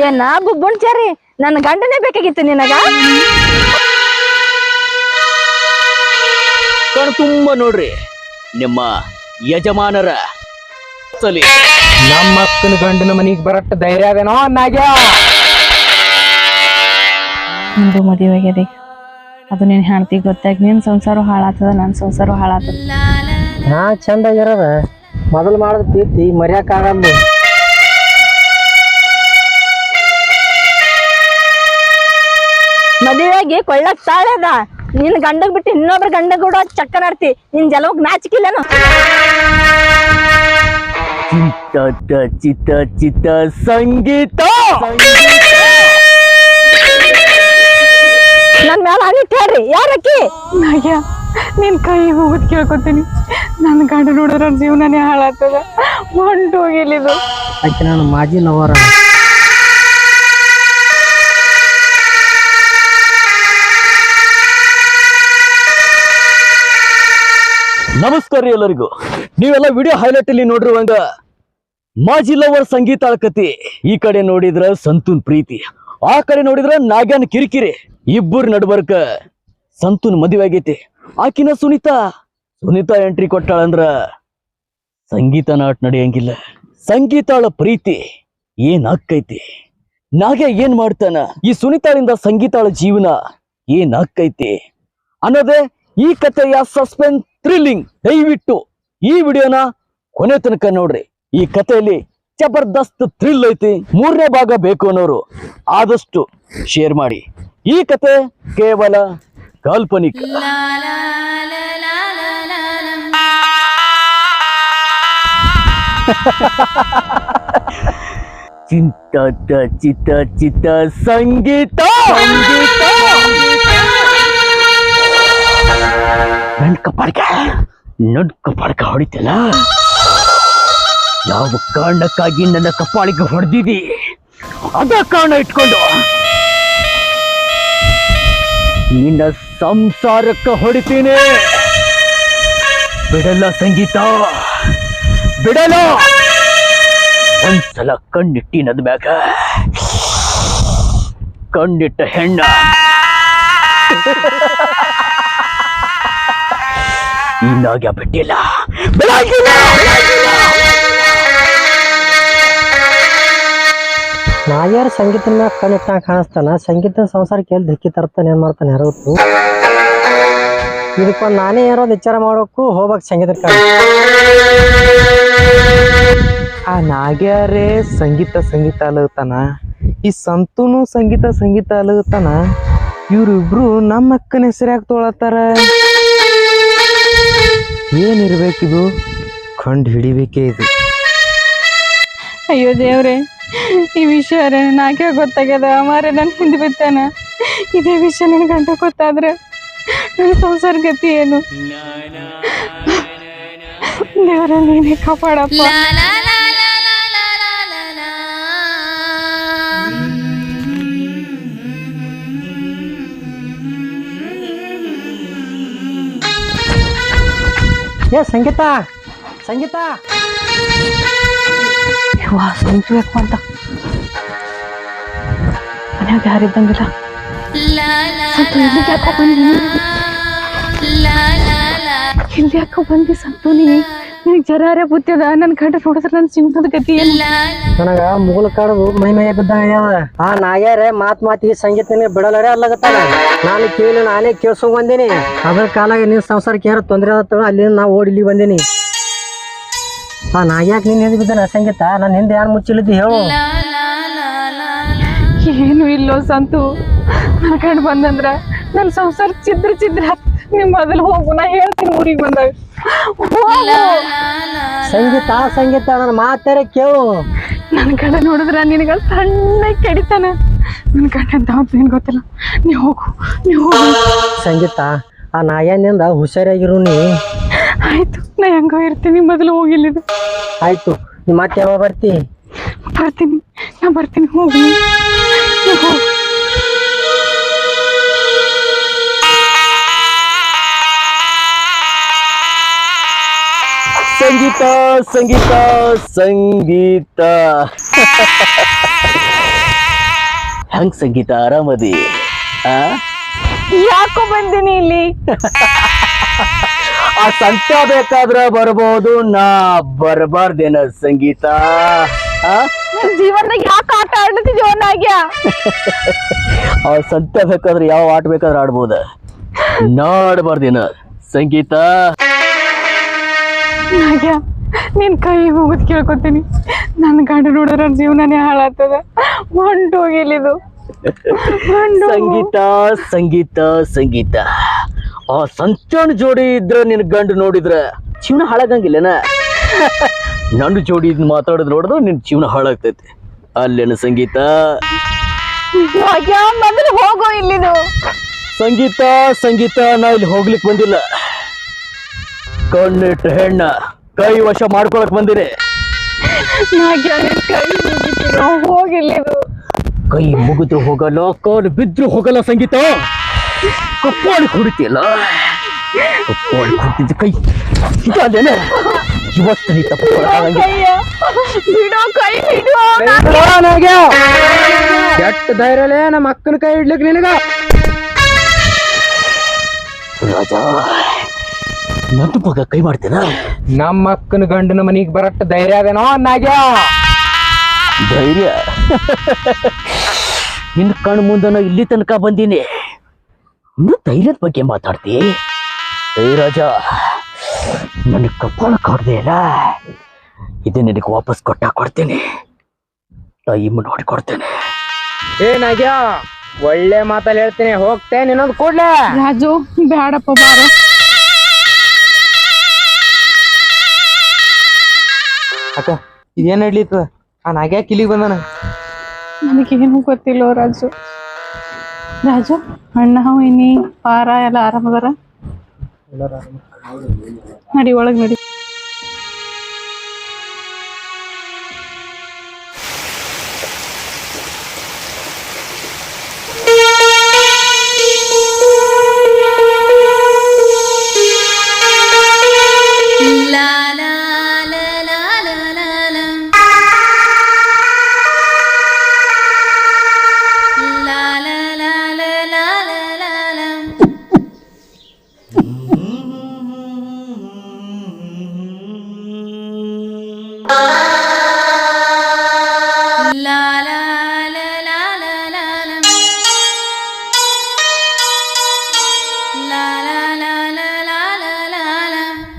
ಏನ ಬುಬ್ಬುಣ್ಚಾರಿ ನನ್ನ ಗಂಡನೇ ಬೇಕಾಗಿತ್ತು ನಿನಗ? ಕಣ್ ತುಂಬ ನೋಡ್ರಿ ನಿಮ್ಮ ಯಜಮಾನರ ಸಲಿ ನಮ್ಮ ಅಕ್ಕನ ಗಂಡನ ಮನೆಗೆ ಬರಟ್ಟ ಧೈರ್ಯ ಅದೇನೋ ಅನ್ನಾಗ ನಿಂದು ಮದುವೆ ಆಗ್ಯದ ಅದು ನೀನ್ ಹೆಣ್ತಿ ಗೊತ್ತಾಗ ನಿನ್ ಸಂಸಾರ ಹಾಳಾತದ ನನ್ ಸಂಸಾರ ಹಾಳಾತದ. ಹಾ ಚಂದ ಆಗಿರದ ಮೊದಲು ಮಾಡೋದು ಪ್ರೀತಿ ಮರ್ಯಾಕ ಆಗಲ್ಲ ಮದುವೆಯಾಗಿ ಕೊಳ್ಳಕ್ ತಾಳದ ನಿನ್ ಗಂಡಗ್ ಬಿಟ್ಟು ಇನ್ನೊಬ್ರ ಗಂಡ ಕೂಡ ಚಕ್ಕನಾಡ್ತಿ ನಿನ್ ಜಲವಕ್ ನಾಚಿಕಿಲ್ಲೇನು ಚಿತ್ತ ಚಿತ್ತ ಚಿತ್ತ ಸಂಗೀತ! ನನ್ ಮೇಲೆ ಅನಿಟ್ ಹೇಳ್ರಿ ಯಾರಕ್ಕಿ ನಾಗ್ಯ ನಿನ್ ಕೈ ಹೋಗುದ್ ಕೇಳ್ಕೊತೀನಿ. ನನ್ನ ಗಂಡ ನೋಡಿದ್ರ ಜೀವನನೇ ಹಾಳಾಗ್ತದ. ಹೊಂಟು ಹೋಗಿಲ್ಲಿದು ಆಕೆ ನಾನು ಮಾಜಿ ನವರ. ನಮಸ್ಕಾರ ರೀ ಎಲ್ಲರಿಗೂ. ನೀವೆಲ್ಲ ವಿಡಿಯೋ ಹೈಲೈಟ್ ಅಲ್ಲಿ ನೋಡಿರುವಂಗ ಮಾಜಿ ಲವರ್ ಸಂಗೀತ ಕತಿ ಈ ಕಡೆ ನೋಡಿದ್ರ ಸಂತೂನ್ ಪ್ರೀತಿ. ಆ ಕಡೆ ನೋಡಿದ್ರ ನಾಗ್ಯಾನ್ ಕಿರಿಕಿರಿ. ಇಬ್ಬರು ನಡ್ಬರ್ಕ ಸಂತೂನ್ ಮದುವೆ ಆಗೈತಿ. ಆಕಿನ ಸುನೀತಾ ಸುನೀತಾ ಎಂಟ್ರಿ ಕೊಟ್ಟಾಳಂದ್ರ ಸಂಗೀತ ನಾಟ್ ನಡೆಯಂಗಿಲ್ಲ. ಸಂಗೀತಾಳ ಪ್ರೀತಿ ಏನ್ ಆಕ್ಕೈತಿ ನಾಗೆ ಏನ್ ಮಾಡ್ತಾನ? ಈ ಸುನೀತಾಳಿಂದ ಸಂಗೀತಾಳ ಜೀವನ ಏನ್ ಆಕ್ಕೈತಿ ಅನ್ನೋದೇ ಈ ಕಥೆಯ ಸಸ್ಪೆನ್ಸ್ ಥ್ರಿಲ್ಲಿಂಗ್ ದಯವಿಟ್ಟು ಈ ವಿಡಿಯೋನ ಕೊನೆ ತನಕ ನೋಡ್ರಿ. ಈ ಕಥೆಯಲ್ಲಿ ಜಬರ್ದಸ್ತ್ ಥ್ರಿಲ್ ಐತಿ. ಮೂರನೇ ಭಾಗ ಬೇಕು ಅನ್ನೋರು ಆದಷ್ಟು ಶೇರ್ ಮಾಡಿ. ಈ ಕತೆ ಕೇವಲ ಕಾಲ್ಪನಿಕ. ಚಿಂತ ಚಿತ್ತ ಚಿತ್ತ ಸಂಗೀತ! ನಡ್ಕ ಪಡ್ಕ! ನಡ್ಕ ಪಡ್ಕ ಹೊಡಿತಲ್ಲ ಯಾವ ಕಾರಣಕ್ಕಾಗಿ ನನ್ನ ಕಪಾಳಿಗೆ ಹೊಡೆದಿದಿ? ಅದ ಕಾರಣ ಇಟ್ಕೊಂಡು. ನಿನ್ನ ಸಂಸಾರಕ್ಕೆ ಹೊಡಿತೀನಿ. ಬಿಡಲ್ಲ ಸಂಗೀತ. ಬಿಡಲ್ಲ. ಒಂದ್ಸಲ ಕಣ್ಣಿಟ್ಟಿ ನದ ಮ್ಯಾಗ. ಕಣ್ಣಿಟ್ಟ ಹೆಣ್ಣ. ಇನ್ನಾಗ್ಯ ಬಿಟ್ಟಿಲ್ಲ. ನಾಯಾರ ಸಂಗೀತನ ಕಣ್ಣಿಟ್ಟ ಕಾಣಿಸ್ತಾನ. ಸಂಗೀತ ಸಂಸಾರಕ್ಕೆ ಎಲ್ಲಿ ಧಕ್ಕಿ ತರ್ತಾನೆ, ಏನ್ ಮಾಡ್ತಾನೆ ಯಾರು? ಗೊತ್ತು ಇದಕ್ಕೊಂದು ನಾನೇ ಏನೋ ವಿಚಾರ ಮಾಡೋಕು ಹೋಗ್ಬೇಕು ಸಂಗೀತ ಆ ನಾಗ್ಯಾರೇ ಸಂಗೀತ ಸಂಗೀತ ಅಲಗತಾನ ಈ ಸಂತೂನು ಸಂಗೀತ ಸಂಗೀತ ಅಲಗತಾನ ಇವ್ರಿಬ್ರು ನಮ್ಮ ಅಕ್ಕನ ಹೆಸರ್ಯಾಗ ತೊಳತಾರ. ಏನಿರ್ಬೇಕಿದು? ಕಂಡು ಹಿಡಿಬೇಕೇ ಇದು. ಅಯ್ಯೋ ದೇವ್ರೆ, ಈ ವಿಷಯ ನಾಕೆ ಗೊತ್ತಾಗ್ಯದ? ಮಾರ ನನ್ ಹಿಂದೆ ಬಿತ್ತಾನ ಇದೇ ವಿಷಯ ನನ್ ಗಂಟ ಗೊತ್ತಾದ್ರೆ? ನನ್ನ ಸಂಸಾರ ಗತಿ ಏನು ದೇವ್ರ ನೀನೇ ಕಾಪಾಡಪ್ಪ ಏ ಸಂಗೀತ ಸಂಗೀತ ವಾ ಸಂತು ಯಾಕೆ ಅಂತ ಮನ್ಯಾಗ ಯಾರಿದ್ದಂಗಿಲ್ಲ. ಇಲ್ಲಿ ಯಾಕೋ ಬಂದಿ ಸಂತು ನೀ ನಿನಗೆ ಜರಾರ ಬುದ್ಧದ ನನ್ನ ಕಂಡ ನೋಡಿದ್ರೆ ನನ್ನ ಸಿಂಹದ ಗತಿ ನನಗ ಮುಗುಲ್ ಕಾಡದು ಮೈ ಮೈ ಬಿದ್ದಂಗ ಆ ನಾಗ್ಯಾರೆ ಮಾತ್ ಮಾತಿಗೆ ಸಂಗೀತನೇ ಬಿಡಲಾರೆ ಅಲ್ಲಗತ್ತಾನ ನಾನು ಕೇಳಿ ನಾನೇ ಕೇಳ್ಸೋ ಬಂದೀನಿ. ಅದ್ರ ಕಾಲಾಗ ನಿನ್ ಸಂಸಾರಕ್ಕೆ ಯಾರು ತೊಂದ್ರೆ ಆಗತ್ತಲ್ಲ ಅಲ್ಲಿ ನಾ ಓಡಿ ಇಲ್ಲಿ ಬಂದೀನಿ. ಆ ನಾಗ್ಯಾಕ ನಿನ್ ಹಿಂದೆ ಬಿದ್ದಾನ ಸಂಗೀತ? ನನ್ನ ಹಿಂದೆ ಯಾರು ಮುಚ್ಚಿಳಿದ್ದು ಹೇಳು. ಏನು ಇಲ್ಲೋ ಸಂತು? ನನ್ನ ಕಂಡು ಬಂದಂದ್ರ ನನ್ನ ಸಂಸಾರ ಚಿದ್ರ ಚಿದ್ರ ನಿಮ್ ಮೊದಲು ಹೋಗು ನಾ ಹೇಳ್ತೀನಿ ಊರಿಗೆ ಬಂದಾಗ. ಹೋಗು. ಸಂಗೀತ ಸಂಗೀತ ನನ್ನ ಮಾತಾರೆ ಕೇಳು. ನನ್ನ ಕಡೆ ನೋಡಿದ್ರ ನಿನಗ ಸಣ್ಣ ಕೆಡಿತಾನ. ನನ್ನ ಕಡೆ ಅಂತ ನಿನ್ ಗೊತ್ತಿಲ್ಲ. ನೀ ಹೋಗು ನೀ ಹೋಗು. ಸಂಗೀತ ಆ ನಾಯನಿಂದ ಹುಷಾರಾಗಿರು ನೀ. ಆಯ್ತು ನಾ ಹೆಂಗೋ ಇರ್ತೀನಿ ಮೊದಲು ಹೋಗಿಲ್ಲಿದು ಆಯ್ತು ನೀ ಮತ್ತೆ ಯಾವಾಗ ಬರ್ತಿ? ಬರ್ತೀನಿ ನಾ ಬರ್ತೀನಿ ಹೋಗು ಹೋಗಿ. ನೀ ಹೋಗು. ಸಂಗೀತ ಸಂಗೀತ ಸಂಗೀತ ಹೆಂಗ್ ಸಂಗೀತ ಆರಾಮದಿ ಆ ಯಾಕೋ ಬಂದಿನಿ ಇಲ್ಲಿ? ಆ ಸಂತ್ಯ ಬೇಕಾದ್ರ ಬರ್ಬೋದು ನಾ ಬರಬಾರ್ದೇನ ಸಂಗೀತ? ಆ? ನನ್ ಜೀವನದಾಗ ಯಾಕೆ ಆಟ ಆಡ್ಲತ್ತಿದ್ಯೋ ನಾಗ್ಯ ಆ ಸಂತ್ಯ ಬೇಕಾದ್ರೆ ಯಾವ ಆಟ ಬೇಕಾದ್ರೆ ಆಡ್ಬೋದ? ನಾ ಆಡ್ಬಾರ್ದೇನ ಸಂಗೀತ? ನಾಗ್ಯ ನಿನ್ ಕೈ ಮುಗಿದ್ ಕೇಳ್ಕೊತೀನಿ. ನನ್ನ ಗಂಡ ನೋಡಿದ್ರ ಜೀವನನೇ ಹಾಳಾಗ್ತದ. ಹೊಂಟು ಹೋಗಿಲ್ಲಿದು ಹೊಂಟು ಸಂಗೀತ ಸಂಗೀತ ಸಂಗೀತ. ಆ ಸಂಚನ ಜೋಡಿ ಇದ್ರ ನಿನ್ ಗಂಡು ನೋಡಿದ್ರ ಜೀವನ ಹಾಳಾಗಂಗಿಲ್ಲನ? ನನ್ನ ಜೋಡಿ ಇದ್ ಮಾತಾಡಿದ್ ನೋಡಿದ್ರೆ ನಿನ್ ಜೀವನ ಹಾಳಾಗ್ತೈತಿ. ಅಲ್ಲೇನ ಸಂಗೀತ? ಮೊದಲು ಹೋಗೋ ಇಲ್ಲಿದು. ಸಂಗೀತ ಸಂಗೀತ ನಾ ಇಲ್ಲಿ ಹೋಗ್ಲಿಕ್ಕೆ ಬಂದಿಲ್ಲ. ಕಣ್ಣಿಟ್ಟ ಹೆಣ್ಣ ಕೈ ವಶ ಮಾಡ್ಕೊಳಕ್ ಬಂದಿರಿ. ಕೈ ಮುಗಿತೀನಿ ಹೋಗಿಲ್ಲಿದು ಕೈ ಮುಗಿದ್ರು ಹೋಗಲ್ಲ ಕಾಲು ಬಿದ್ರು ಹೋಗಲ್ಲ ಸಂಗೀತ. ಕಪ್ಪಾಳಿ ಕುಡಿತಿಯಲ್ಲ? ಕಪ್ಪಾಳಿ ಕುಡಿತಿದ್ದ ಕೈ. ಇದಲ್ಲೇನೆ ಇವತ್ತು ನೀ ಕೆಟ್ಟ ಧೈರ್ಯಲೇ ನಮ್ಮ ಅಕ್ಕನ ಕೈ ಇಡ್ಲಿಕ್ ನಿನಗ. ರಾಜ. ನನ್ನ ಮಗ ಕೈ ಮಾಡ್ತೇನ? ನಮ್ಮ ಅಕ್ಕನ ಗಂಡನ ಮನೆಗೆ ಬರಟ್ಟ ಧೈರ್ಯ ಅದೇನೋ ನಾಗ್ಯ ಧೈರ್ಯ? ನಿನ್ನ ಕಣ್ ಮುಂದನ ಇಲ್ಲಿ ತನಕ ಬಂದೀನಿ. ಇನ್ನು ಧೈರ್ಯದ ಬಗ್ಗೆ ಮಾತಾಡ್ತಿ? ಏ ರಾಜ ನನಗೆ ಕಪ್ಪಳ ಕೊಡ್ದೆ ಅಲ್ಲ? ಇದು ನಿನಗೆ ವಾಪಸ್ ಕೊಟ್ಟ ಕೊಡ್ತೇನೆ. ಟೈಮ್ ನೋಡಿ ಕೊಡ್ತೇನೆ. ಏ ನಾಗ್ಯ ಒಳ್ಳೆ ಮಾತಲ್ಲಿ ಹೇಳ್ತೇನೆ ಹೋಗ್ತೇನೆ ಇನ್ನೊಂದು ಕೂಡ್ಲೆ. ರಾಜು ಬೇಡಪ್ಪ ಬಾರೋ. ಅಕ್ಕ, ಇದೇನ್ ನಡ್ಲಿತ್ತದ ಆ ನಾಗ್ಯ ಕಿಲಿಗ್ ಬಂದಾನ? ನನಗೇನು ಗೊತ್ತಿಲ್ಲ ರಾಜು. ರಾಜು, ಅಣ್ಣ, ವೈನಿ, ಪಾರ ಎಲ್ಲ ಆರಾಮದಾರ ನಡಿ, ಒಳಗ್ ನಡಿ.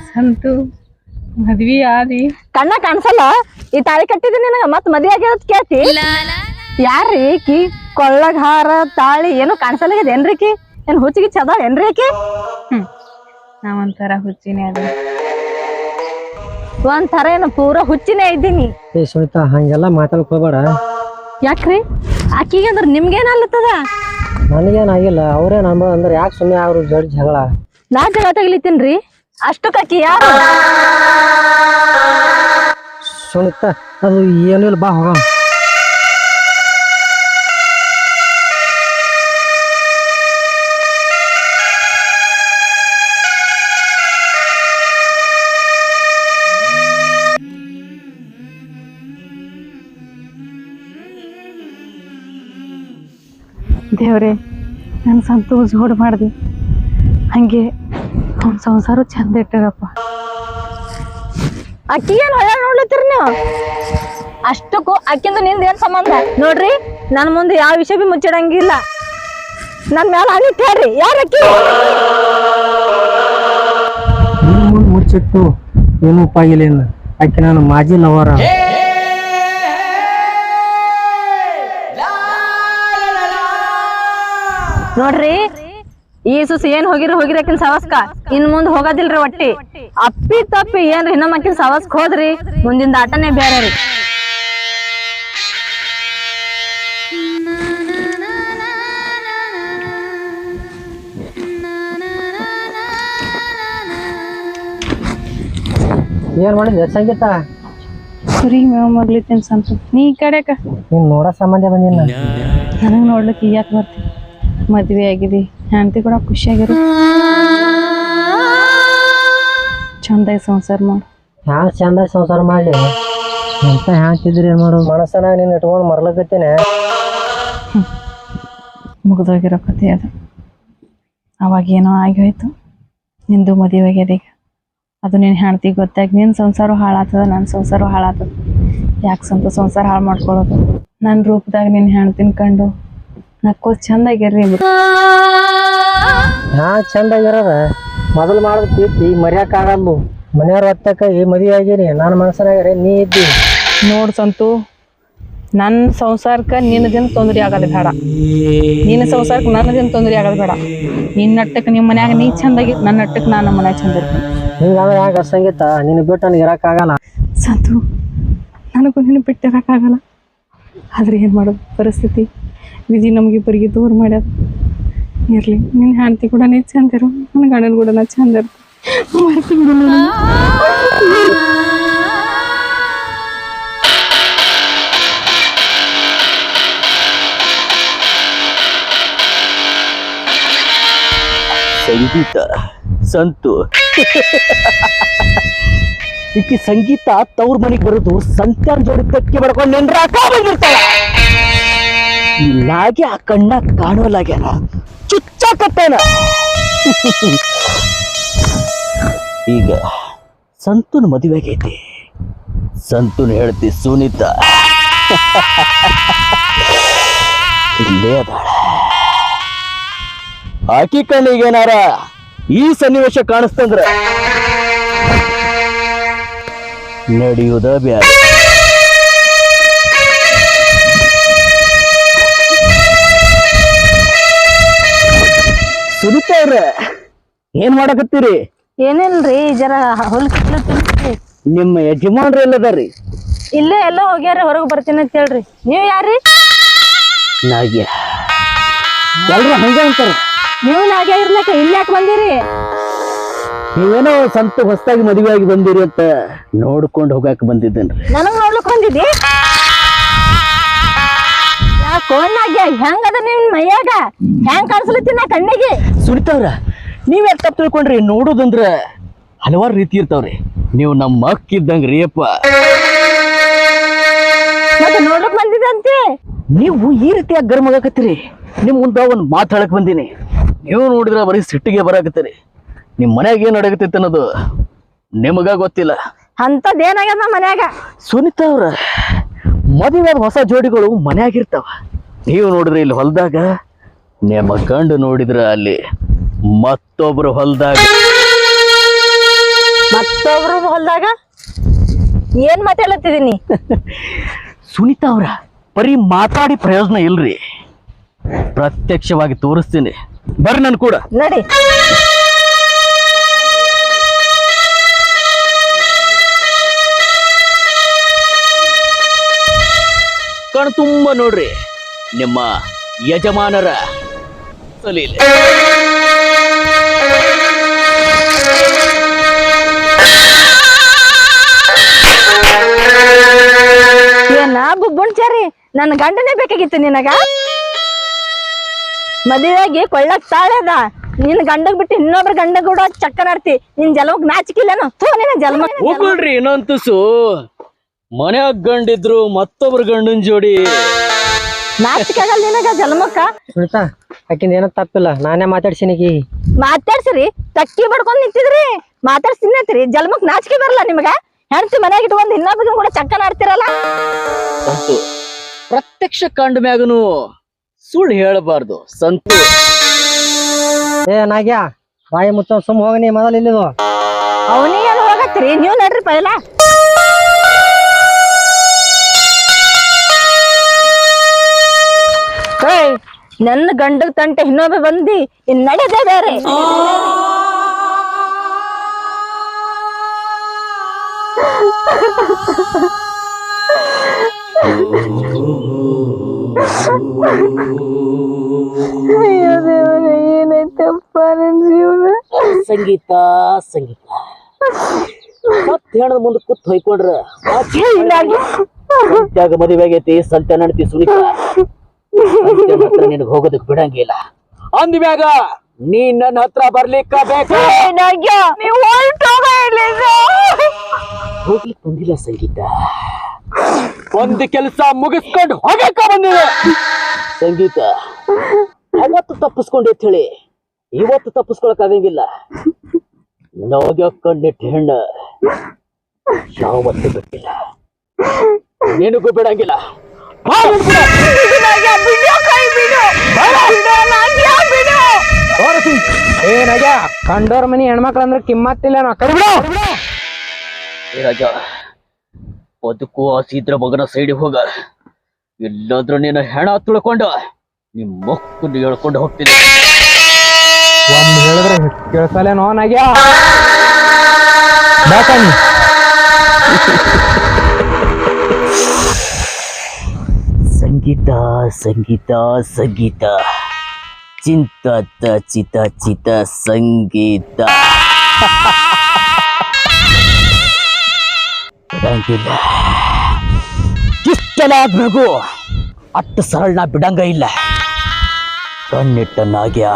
ಸಂತು ಮದ್ವಿ ಆದಿ. ಕಣ್ಣ ಕಾಣಿಸಲ್ಲ? ಈ ತಾಳಿ ಕಟ್ಟಿದ್ದೀನಿ ನಿನಗ ಮತ್ ಮದ್ವೆ ಆಗಿರೋದ್ ಕೇಳ್ತಿ? ಯಾರ್ರಿ ಕಿ ಕೊಳ್ಳಗಾರ ಹಾರ ತಾಳಿ ಏನು ಕಾಣಿಸಲ್ಲ ಏನ್ರಿ ಏನ್ ಹುಚ್ಚಿಗೆ ಚದ ಏನ್ರಿ ಹ್ಮ್ ನಾವೊಂಥರ ಹುಚ್ಚಿನೇ ಅದ ಒಂಥರ ಏನು ಪೂರ ಹುಚ್ಚಿನೇ ಇದ್ದೀನಿ. ಏ ಸುನಿತಾ ಹಂಗೆಲ್ಲ ಮಾತಾಡಕ್ ಹೋಗ್ಬೇಡ. ಯಾಕ್ರಿ? ಆಕಿಗೆ ಅಂದ್ರೆ ನಿಮ್ಗೇನಲ್ಲತ್ತದ ನನಗೇನಾಗಿಲ್ಲ ಅವರೇ ಅನ್ಬೋದು ಅಂದ್ರೆ ಯಾಕೆ ಸುಮ್ಮನೆ ಅವ್ರ ಜೋಡಿ ಜಗಳ ನಾ ಜಗಳ ಅಷ್ಟು ಅಷ್ಟಕ್ಕಾಕಿ ಯಾರು? ಸುನಿತಾ ಅದು ಏನೂ ಇಲ್ಲ ಬಾ ಹೋಗೋಣ ದೇವ್ರೆ ನನ್ನ ಸಂತೋಷ ಹೊಡ್ ಮಾಡ್ದಿ. ಹಂಗೆ ಅವ್ನ ಸಂಸಾರ ಚಂದ ಇಟ್ಟರಪ್ಪ ಅಕ್ಕಿಗೆ ಹೊಳ ನೋಡ್ಲತ್ತೀರಿ ನೀವು? ಅಷ್ಟಕ್ಕೂ ಅಕ್ಕಿಂದ ನಿಂದ ಏನ್ ಸಂಬಂಧ? ನೋಡ್ರಿ ನನ್ನ ಮುಂದೆ ಯಾವ ವಿಷಯ ಬಿ ಮುಚ್ಚಿಡಂಗಿಲ್ಲ. ನನ್ ಮೇಲೆ ಹೇಳ್ರಿ ಯಾರ ಅಕ್ಕಿ? ಮುಚ್ಚಿಟ್ಟು ಏನು ಉಪಾಯಿಲ್ಲ ಅಕ್ಕಿ ಆಕೆ ನಾನು ಮಾಜಿ ಲವರ. ನೋಡ್ರಿ ಈ ಸುಸ್ ಏನ್ ಹೋಗಿರ ಹೋಗಿರ ಅಕ್ಕಿನ ಸವಸ್ಕ. ಇನ್ ಮುಂದ್ ಹೋಗೋದಿಲ್ರಿ ಒಟ್ಟಿ. ಅಪ್ಪಿ ತಪ್ಪಿ ಏನ್ರಿ ಇನ್ನೊಮ್ಮ ಮಕ್ಕಿನ ಸವಸ್ಕ ಹೋದ್ರಿ ಮುಂದಿನ ಆಟನೇ ಬೇರೆ ರೀ. ಏನ್ ಮಾಡಿದ್ದೆ ಸಂಗೀತ ಕುರಿ ಮೇವ್ ಮಗ್ಲಿತ್ತೇನ್ ಸಂತು ನೀ ಈ ಕಡೆಕ ನೀನ್ ನೋಡೋ ಸಂಬಂಧ ಬಂದಿಲ್ಲ ನನಗ್ ನೋಡ್ಲಿಕ್ಕೆ ಈಗ ಬರ್ತಿ? ಮದ್ವೆ ಆಗಿದೆ. ಹೆಂಡತಿ ಕೂಡ ಖುಷಿಯಾಗಿರು ಚಂದಾಗಿ ಸಂಸಾರ ಮಾಡು. ಹ್ಯಾಂಗ ಚಂದ ಸಂಸಾರ ಮಾಡಲಿ? ಅಂತ ಹ್ಯಾಂಗಿದ್ರಿ ಏನ್ ಮಾಡೋದು? ಮನಸ್ಸನಾಗ ನೀನು ಇಟ್ಕೊಂಡು ಮರ್ಲಕತ್ತೇನೆ. ಮುಗ್ದೋಗಿರೋ ಕಥೆ ಅದು. ಅವಾಗ ಏನೋ ಆಗಿ ಹೋಯ್ತು. ನಿಂದು ಮದುವೆ ಆಗ್ಯದ ಈಗ. ಅದು ನಿನ್ನ ಹೆಂಡತಿ ಗೊತ್ತಾಗಿ ನಿನ್ನ ಸಂಸಾರ ಹಾಳಾತದ ನನ್ನ ಸಂಸಾರ ಹಾಳಾತದ. ಯಾಕೆ ಸ್ವಂತ ಸಂಸಾರ ಹಾಳು ಮಾಡ್ಕೊಳ್ಳೋದು? ನನ್ನ ರೂಪದಾಗ ನಿನ್ನ ಹೆಣ್ತಿನ ಕಂಡು ನಕ್ಕೋ ಚಂದಾಗಿರ್ರಿ ನಾ ಹಾ ಚಂದಾಗಿರೋದ? ಮೊದಲು ಮಾಡಿದ ಪ್ರೀತಿ ಮರ್ಯಾಕಾಗಲ್ಲು ಮನೆಯವ್ರ ಹೊತ್ತಕ್ಕ ಈ ಮದುವೆ ಆಗೀನಿ ನನ್ನ ಮನಸ್ಸನಾಗ್ಯಾರ ನೀ ಇದ್ದಿ. ನೋಡ್ ಸಂತು ನನ್ನ ಸಂಸಾರಕ್ಕೆ ನಿನ್ನದೇನು ತೊಂದರೆ ಆಗೋದು ಬೇಡ. ನಿನ್ನ ಸಂಸಾರಕ್ಕೆ ನನ್ನದೇನು ತೊಂದರೆ ಆಗೋದು ಬೇಡ. ನಿನ್ನ ನಟ್ಟಕ್ಕೆ ನಿಮ್ಮ ಮನ್ಯಾಗ ನೀ ಚಂದಾಗಿ ನನ್ನ ನಟ್ಟಕ್ಕೆ ನಾನು ನಮ್ಮ ಮನ್ಯಾಗ ಚಂದ ಇರ್ತೀನಿ. ಹಿಂಗಂದ್ರೆ ಯಾಕೆ ಸಂಗೀತ ನಿನ್ನ ಬಿಟ್ಟು ನನಗೆ ಇರೋಕ್ಕಾಗಲ್ಲ ಸಂತು ನನಗೂ ನಿನ್ನ ಬಿಟ್ಟು ಬಿಟ್ಟಿರೋಕ್ಕಾಗಲ್ಲ ಆದ್ರೆ ಏನು ಮಾಡೋದು? ಪರಿಸ್ಥಿತಿ. ವಿಧಿ ನಮಗಿಬ್ಬರಿಗೆ ದೂರ ಮಾಡ್ಯಾರ. ಇರಲಿ. ನಿನ್ನ ಹೆಂಡತಿ ಕೂಡ ನೀ ಚಂದ ಇರು. ನನ್ನ ಗಂಡನ ಕೂಡ ನಾ ಚಂದ ಇರು. ಸಂಗೀತ ಸಂತು ಈಕಿ ಸಂಗೀತ ತವ್ರ ಮನೆಗೆ ಬರೋದು ಸಂತ್ಯಾನ್ ಜೋಡಿ ತಕ್ಕಿ ಬಡ್ಕೊಂಡು ನೆನ್ರ ಬಂದಿರ್ತಾಳ ಇಲ್ಲಾಗೆ ಆ ಕಣ್ಣ ಕಾಣೋಲಾಗ್ಯಾನ ಚುಚ್ಚಾಕತ್ತೇನ ಈಗ ಸಂತುನ ಮದುವೆ ಆಗೈತಿ. ಸಂತುನ್ ಹೇಳ್ತಿ ಸುನೀತಾ. ಇಲ್ಲೇ ಅದಾಳ. ಆಕಿ ಕಣ್ಣಿಗೇನಾರ ಈ ಸನ್ನಿವೇಶ ಕಾಣಿಸ್ತಂದ್ರ ನಡೆಯುವುದ ಬ್ಯಾರ ಸುನೀತ ಅವ್ರ ಏನ್ ಮಾಡಕತ್ತೀರಿ? ಏನಿಲ್ರಿ ಜರ ಹೊಲ್ ನಿಮ್ಮ ಯಜಮಾನ್ರು ಎಲ್ಲದಾರಿ ಇಲ್ಲೇ ಎಲ್ಲ ಹೋಗ್ಯಾರ ಹೊರಗೆ ಬರ್ತೀನಿ ಅಂತ ಹೇಳ್ರಿ. ನೀವು ಯಾರ್ರಿ? ನಾಗ್ಯ. ಎಲ್ರು ಹಂಗೆ ಅಂತಾರ? ನೀವು ನಾಗ್ಯ ಇರ್ಲಕ್ಕ ಇಲ್ಲಿ ಯಾಕೆ ಬಂದಿರಿ? ನೀವೇನೋ ಸಂತ ಹೊಸದಾಗಿ ಮದುವೆ ಆಗಿ ಬಂದಿರಿ ಅಂತ ನೋಡ್ಕೊಂಡು ಹೋಗಾಕ ಬಂದಿದ್ದೇನ್ರಿ. ನನಗ್ ನೋಡ್ಲಿಕ್ ಬಂದಿದ್ದಿ? ಹೆಂಗದ ನಿಮ್ ಮೈಯಾಗ? ಹೆಂಗ್ ಕಾಣಿಸ್ಲತ್ತಿ ನಾ ಕಣ್ಣಿಗೆ? ಸುನಿತಾವ್ರ ನೀವ್ ಯಾಕೆ ತಪ್ಪು ತಿಳ್ಕೊಂಡ್ರಿ? ನೋಡೋದಂದ್ರ ಹಲವಾರು ರೀತಿ ಇರ್ತಾವ್ರಿ. ನೀವು ನಮ್ಮ ಅಕ್ಕ ಇದ್ದಂಗ ರೀ ಅಪ್ಪ. ಮತ್ತೆ ನೋಡ್ಲಿಕ್ ಬಂದಿದಂತೆ ನೀವು ಈ ರೀತಿಯಾಗಿ ಗರ್ಮಗಾಕತ್ತೀರಿ. ನಿಮ್ ಮುಂದ ಒಂದ್ ಮಾತಾಡಕ್ ಬಂದೀನಿ. ನೀವು ನೋಡಿದ್ರ ಬರೀ ಸಿಟ್ಟಿಗೆ ಬರಾಕತ್ತೀರಿ. ನಿಮ್ ಮನ್ಯಾಗ ಏನ್ ನಡಗತೈತೆ ಅನ್ನೋದು ನಿಮಗ ಗೊತ್ತಿಲ್ಲ. ಅಂತದೇನಾಗ್ಯದ ಮನ್ಯಾಗ? ಸುನಿತಾ ಅವ್ರ ಮದುವೆ ಹೊಸ ಜೋಡಿಗಳು ಮನ್ಯಾಗಿರ್ತಾವ ನೀವು ನೋಡಿದ್ರೆ ಇಲ್ಲಿ ಹೊಲದಾಗ ನಿಮ್ಮ ಕಂಡು ನೋಡಿದ್ರ ಅಲ್ಲಿ ಮತ್ತೊಬ್ರು ಹೊಲದಾಗ. ಮತ್ತೊಬ್ರು ಹೊಲ್ದಾಗ? ಏನ್ ಮಾತಾಡ್ತಿದ್ದೀನಿ ಸುನಿತಾ ಅವ್ರ ಬರೀ ಮಾತಾಡಿ ಪ್ರಯೋಜನ ಇಲ್ರಿ. ಪ್ರತ್ಯಕ್ಷವಾಗಿ ತೋರಿಸ್ತೀನಿ. ಬರ್ರಿ ನನ್ ಕೂಡ. ನಡಿ. ಕಣ್ ತುಂಬ ನೋಡ್ರಿ. ನಿಮ್ಮ ಯಜಮಾನರ ಸಲೀಲೆ. ಏನ ಬುಬ್ಬುಣ್ಚಾರಿ ನನ್ನ ಗಂಡನೇ ಬೇಕಾಗಿತ್ತು ನಿನಗ? ಮದುವೆಯಾಗಿ ಕೊಳ್ಳಕ್ ತಾಳೆದ ನಿನ್ ಗಂಡಗ್ ಬಿಟ್ಟು ಇನ್ನೊಬ್ರ ಗಂಡ ಕೂಡ ಚಕ್ಕನಾಡ್ತಿ. ನಿನ್ ಜಲಮಕ್ ಥೂ ನಿನ್ನ ಜಲಮ ಹೋಗ್ಕೊಳ್ರಿ ಇನ್ನೊಂತಸು ಮನ್ಯಾಗ ಗಂಡಿದ್ರು ಮತ್ತೊಬ್ರ ಗಂಡನ್ ಜೋಡಿ. ನಾಚಿಕಾಗಲ್ಲ ನಿನಗ ಜಲಮಕ್ಕ ಸುನಿತಾ ಆಕಿಂದ ಏನೋ ತಪ್ಪಿಲ್ಲ. ನಾನೇ ಮಾತಾಡ್ಸಿನಿ ಮಾತಾಡ್ಸಿರಿ ತಕ್ಕಿ ಬಡ್ಕೊಂಡ್ ನಿಂತಿದ್ರಿ. ಮಾತಾಡ್ಸಿನತ್ರಿ ಜನ್ಮಕ್ ನಾಚಿಕೆ ಬರಲ್ಲ ನಿಮಗ? ಹೆಣ್ತಿ ಮನ್ಯಾಗ ಇಟ್ಕೊಂಡ್ ಇನ್ನೊಬ್ಬ ಕೂಡ ಚಕ್ಕನಾಡ್ತಿರಲ್ಲ ಸಂತು ಪ್ರತ್ಯಕ್ಷ ಕಂಡ ಮ್ಯಾಗನು ಸುಳ್ಳು ಹೇಳಬಾರ್ದು ಸಂತು. ಏ ನಾಗ್ಯಾ ಬಾಯಿ ಮುತ್ತ ಸುಮ್ ಹೋಗ ನೀ ಮೊದಲು ಇಲ್ಲಿದು ಅವನಿಗೆ ಹೋಗತ್ರಿ ನೀವ್ ನಡ್ರಿ ಪೈಲ. ನನ್ನ ಗಂಡಗ್ ತಂಟೆ ಇನ್ನೊಬ್ಬ ಬಂದಿ ಇನ್ ನಡೆದೇ ಬೇರೆ. ಜೀವನ? ಸಂಗೀತ ಸಂಗೀತ. ಮತ್ ಹೇಳದ ಮುಂದೆ ಕೂತ್ ಹೊಯ್ಕೊಂಡ್ರ. ಮದುವೆ ಆಗೈತಿ ಸಂತೆ ನಡ್ತಿ ಸುನಿತ. ನಿನಗೆ ಹೋಗೋದಕ್ಕೆ ಬಿಡಂಗಿಲ್ಲ ಅಂದ್ಮ್ಯಾಗ ನೀ ನನ್ನ ಹತ್ರ ಬರ್ಲಿಕ್ಕ ಬೇಕು? ಹೋಗ್ಲಿಕ್ಕೆ ಬಂದಿಲ್ಲ ಸಂಗೀತ. ಒಂದು ಕೆಲಸ ಮುಗಿಸ್ಕೊಂಡು ಹೋಗಕ್ಕ ಬಂದಿದೆ. ಸಂಗೀತ ಅವತ್ತು ತಪ್ಪಿಸ್ಕೊಂಡೆ ಅಂತ ಹೇಳಿ ಇವತ್ತು ತಪ್ಪಿಸ್ಕೊಳಕ್ ಆಗಂಗಿಲ್ಲ. ನೋಗ ಕಣ್ಣಿಟ್ಟು ಹೆಣ್ಣ ಯಾವತ್ತು ಬಿಟ್ಟಿಲ್ಲ. ನಿನಗೂ ಬಿಡಂಗಿಲ್ಲ. ಏನಾಗ್ಯ ಕಂಡೋರ್ ಮನಿ ಹೆಣ್ಮಕ್ಳು ಅಂದ್ರೆ ಕಿಮ್ಮತ್ತಿಲ್ಲ ನಾ. ಕೈ ಬಿಡು. ಏ ರಾಜ ಬದುಕು ಆ ಇದ್ರ ಮಗನ ಸೈಡಿಗೆ ಹೋಗ. ಎಲ್ಲಾದ್ರೂ ನೀನು ಹೆಣ ತುಳ್ಕೊಂಡು. ನಿಮ್ ಮಕ್ಕಳು ಹೇಳ್ಕೊಂಡು ಹೋಗ್ತೀನಿ. ಒಮ್ಮೆ ಹೇಳಿದ್ರೆ ಕೇಳ್ಸಲೇನೋ ನಾಗ್ಯಾ? ಬಾಕಣಿ ಸಂಗೀತ ಸಂಗೀತ ಸಂಗೀತ. ಚಿಂತ ಚಿತ ಚಿತ, ಸಂಗೀತ. ಬಿಡಂಗಿಲ್ಲ ಇಷ್ಟೆಲ್ಲ ಆದ್ಮೇಗೂ ಅಟ್ಟು ಸರಳ ನಾ ಬಿಡಂಗ ಇಲ್ಲ. ಕಣ್ಣಿಟ್ಟನಾಗ್ಯ.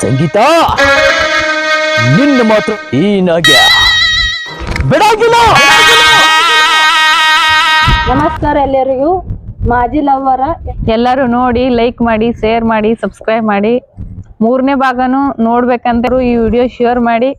ಸಂಗೀತ. ನಿನ್ನ ಮಾತ್ರ ಈ ನಾಗ್ಯ ಬಿಡಂಗಿಲ್ಲ ನಮಸ್ಕಾರ ಎಲ್ಲರಿಗೂ. ಮಾಜಿ ಲವ್ವರ ಎಲ್ಲರೂ ನೋಡಿ ಲೈಕ್ ಮಾಡಿ ಶೇರ್ ಮಾಡಿ ಸಬ್ಸ್ಕ್ರೈಬ್ ಮಾಡಿ. ಮೂರನೇ ಭಾಗನೂ ನೋಡ್ಬೇಕಂತರು ಈ ವಿಡಿಯೋ ಶೇರ್ ಮಾಡಿ.